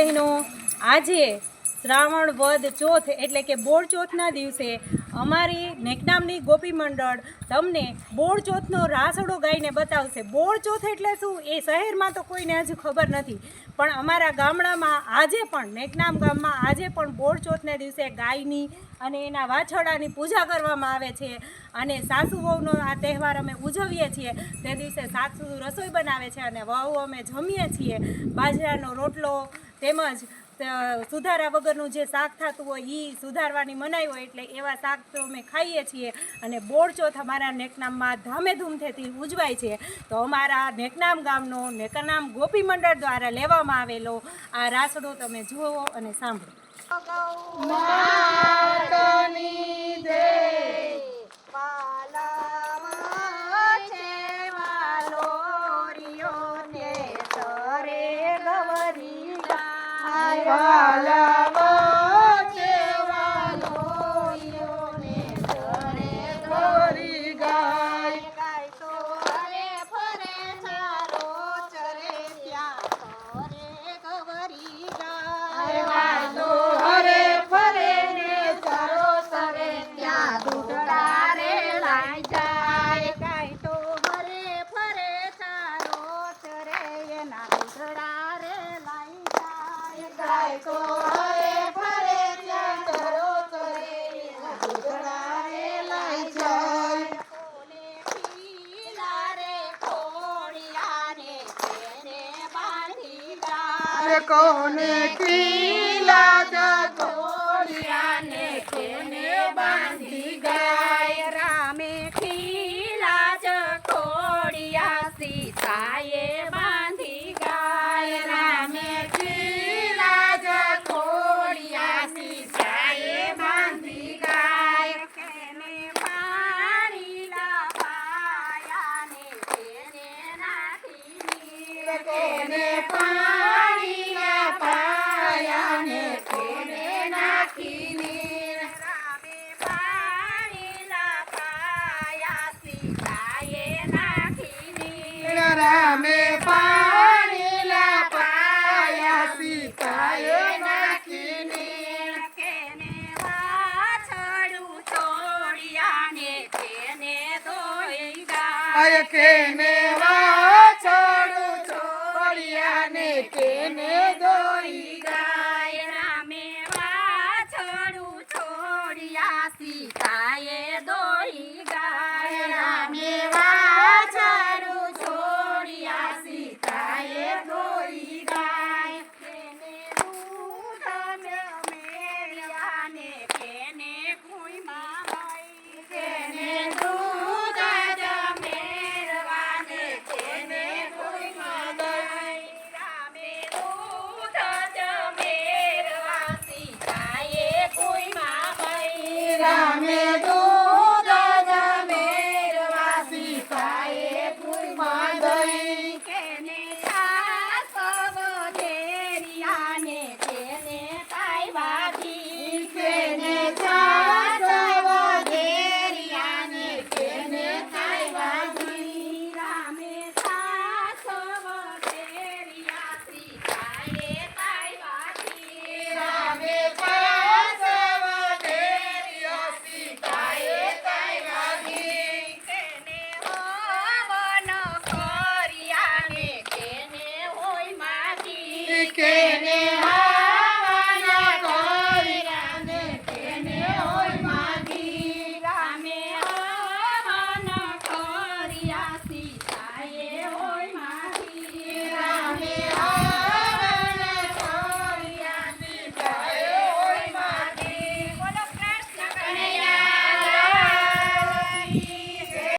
બહેનો આજે શ્રાવણ વદ ચોથ એટલે કે બોળ ચોથના દિવસે અમારી નેકનામની ગોપી મંડળ તમને બોળ ચોથનો રાસડો ગાઈને બતાવશે. બોળ ચોથ એટલે શું? એ શહેરમાં તો કોઈને હજુ ખબર નથી. પણ અમારા ગામડામાં આજે પણ, નેકનામ ગામમાં આજે પણ બોળ ચોથના દિવસે ગાયની અને એના વાછડાની પૂજા કરવામાં આવે છે. અને સાસુ વહુનો આ તહેવાર અમે ઉજવીએ છીએ. તે દિવસે સાસુ રસોઈ બનાવે છે અને વહુ અમે જમીએ છીએ. બાજરાનો રોટલો તેમજ સુધારા વગરનું જે શાક થતું હોય એ સુધારવાની મનાઈ હોય એટલે એવા શાક તો અમે ખાઈએ છીએ અને બોળચોથ અમારા નેકનામમાં ધામેધૂમ ધૂમથેથી ઉજવાય છે. તો અમારા નેકનામ ગામનો નેકનામ ગોપી મંડળ દ્વારા લેવામાં આવેલો આ રાસડો તમે જુઓ અને સાંભળો. fala. કોને ખીલા જગોડિયાને કોને બાંધી ગાય. રામે ખીલા જગોડિયા સીતાએ કોને પાણી ના પાયા ને કોને નાખી નીર રામે પાણી લાવાયા સીતાએ નાખી રામે પાણી ના પાયા સીતાએ નાખી નીર કેને વાછડું છોડ્યા ને કેને દોઈ ગાય. કેને